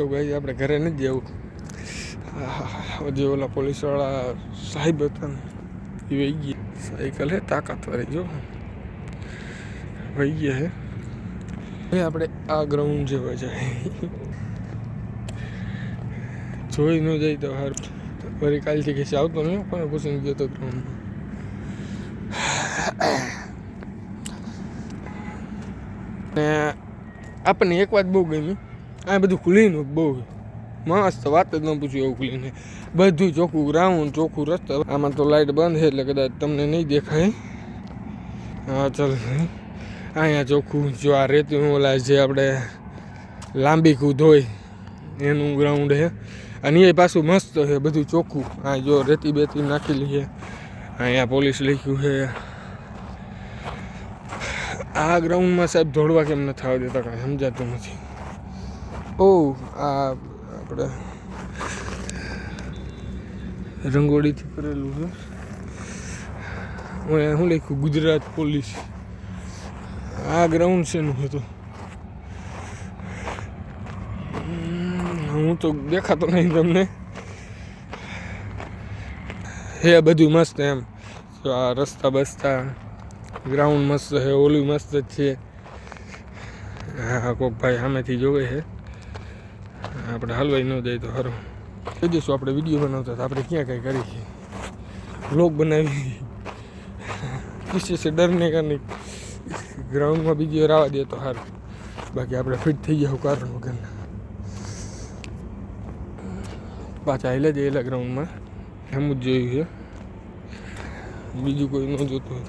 તો ભાઈ આપણે ઘરે નથી જવું. જે ઓલા પોલીસવાળા સાહેબ હતા એ વહી ગયા. સાયકલ હે, તાકાતવાળી, જો. વહી ગયા હે. હવે આપણે આ ગ્રાઉન્ડ જેવા જાય. જોઈ ન જાય તો હાર વળી કાલથી કે આવતો નહીં કોને પૂછીને ગયો તો ગ્રાઉન્ડમાં ને આપણને એક વાત બહુ ગમી. આ બધું ખુલીનું બહુ. મસ્ત વાત જ ન પૂછ્યું એવું ખુલીને. બધું ચોખ્ખું ગ્રાઉન્ડ ચોખ્ખું રસ્તો. આમાં તો લાઇટ બંધ છે એટલે કદાચ તમને નહીં દેખાય. હા, ચાલ. અહીંયા ચોખ્ખું જો આ રેતી ઓલા જે આપણે લાંબી કૂદ હોય એનું ગ્રાઉન્ડ છે. અને એ પાછું મસ્ત છે, બધું ચોખ્ખું. આ જો રેતી બેતી નાખેલી છે. અહીંયા પોલીસ લખ્યું છે. આ ગ્રાઉન્ડમાં સાહેબ દોડવા કેમ નથી આવવા દેતા કાંઈ સમજાતું નથી. ઓ આ આપણે રંગોળીથી કરેલું છે. હું શું લખ્યું? ગુજરાત પોલીસ. આ ગ્રાઉન્ડ છે એનું હતું હું તો દેખાતો નહીં તમને. હે બધું મસ્ત એમ. તો આ રસ્તા બસ્તા ગ્રાઉન્ડ મસ્ત છે, ઓલું મસ્ત જ છે. હા, કોક ભાઈ સામેથી જોવે છે. આપણે હલવાઈ ન જાય તો સારું કહી દઈશું આપણે વીડિયો બનાવતા તો આપણે ક્યાં કંઈ કરી વ્લોગ બનાવી. કિસ્સે છે ડરને કારણે ગ્રાઉન્ડમાં બીજી વાર આવવા દે તો સારું બાકી આપણે ફિટ થઈ જાવ કારણ વગરના. પાછા હાલે જયેલા ગ્રાઉન્ડમાં એમ જ જોયું છે. બીજું કોઈ ન જોતું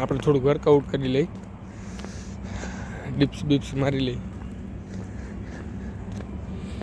આપણે થોડુંક વર્કઆઉટ કરી લઈ. डिप्स बिप्स मारिले.